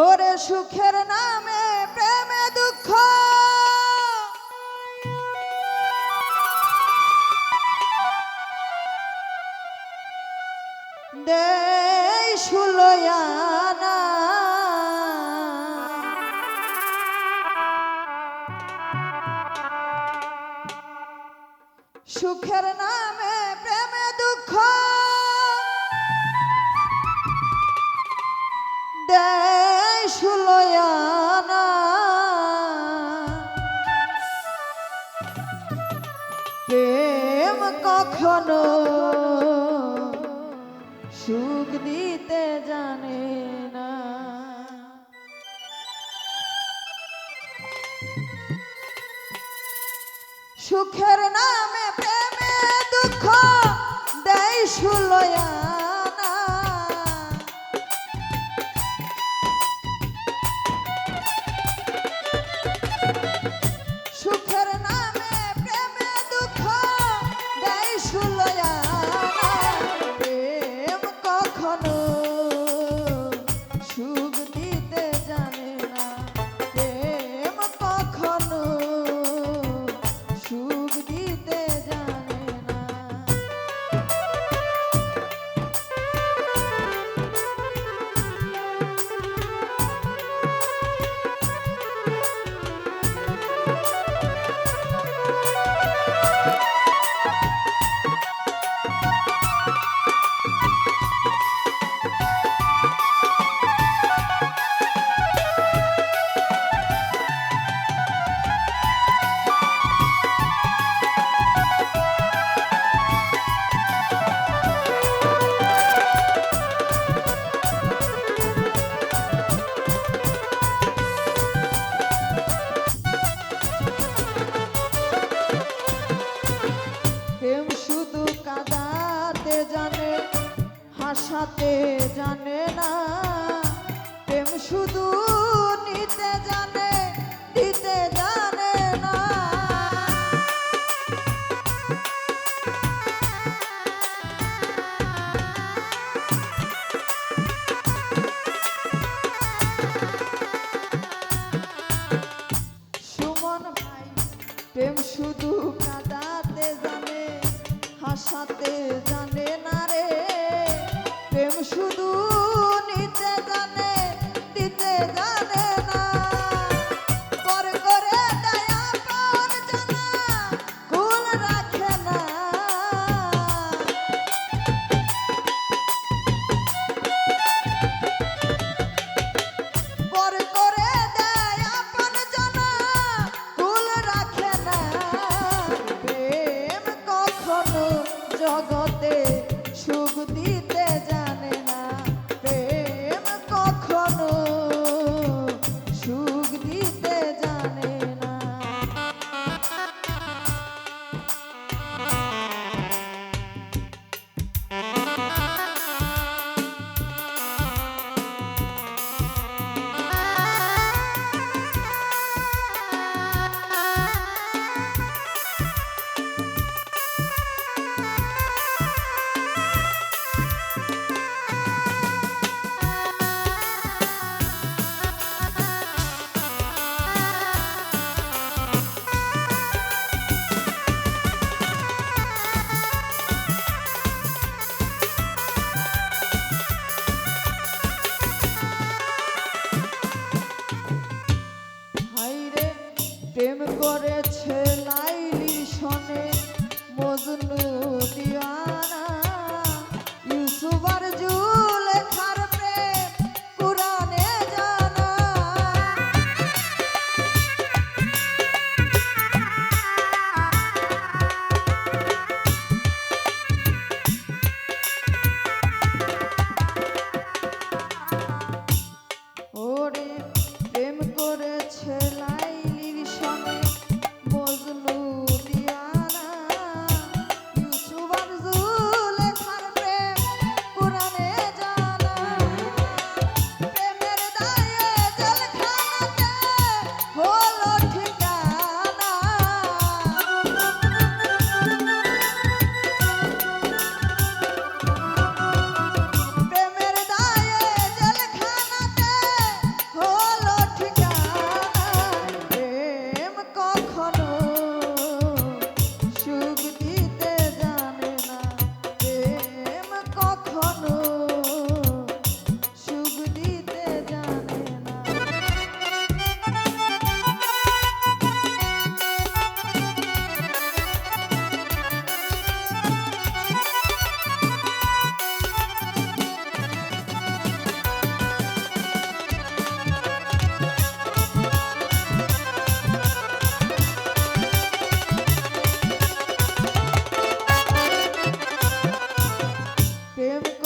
ওরে সুখের নামে প্রেমে দুঃখ। দেই সুখের নামে প্রেমে দুঃখ। দেয় সুলয়ানা প্রেম কখনো সুখ দিতে জানে না। সুখের নামে প্রেমে দুঃখ দেয় সুলয়ানা প্রেম শুধু কাদাতে জানে হাসাতে জানে না রে।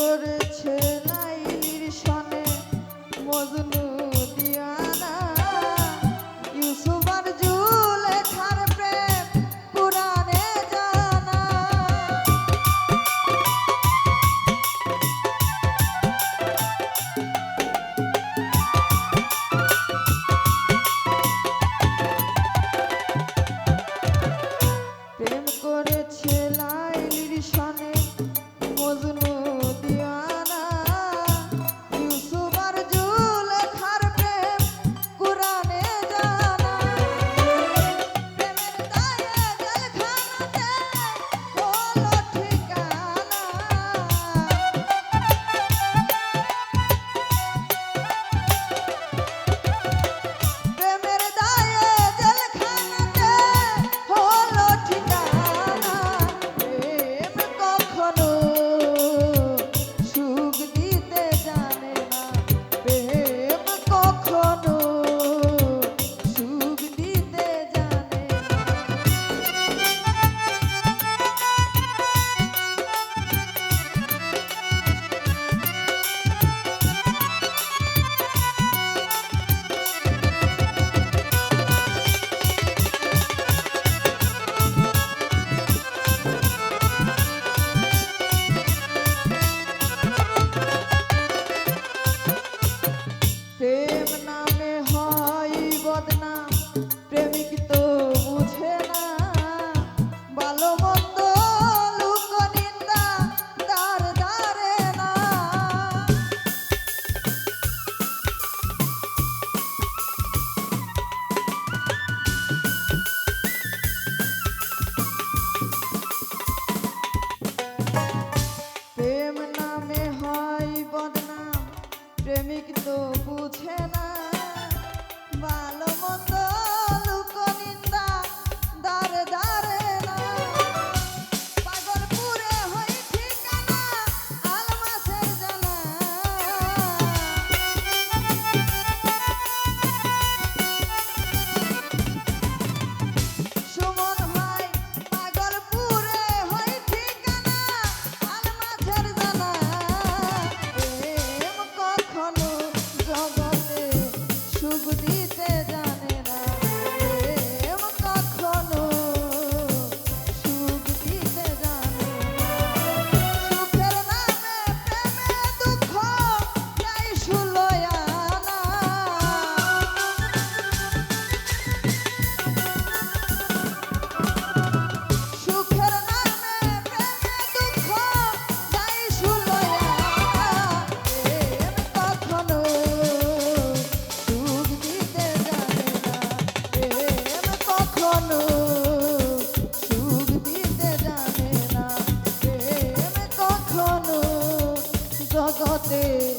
করেছে। প্রেমিক তো বুঝে না। করতে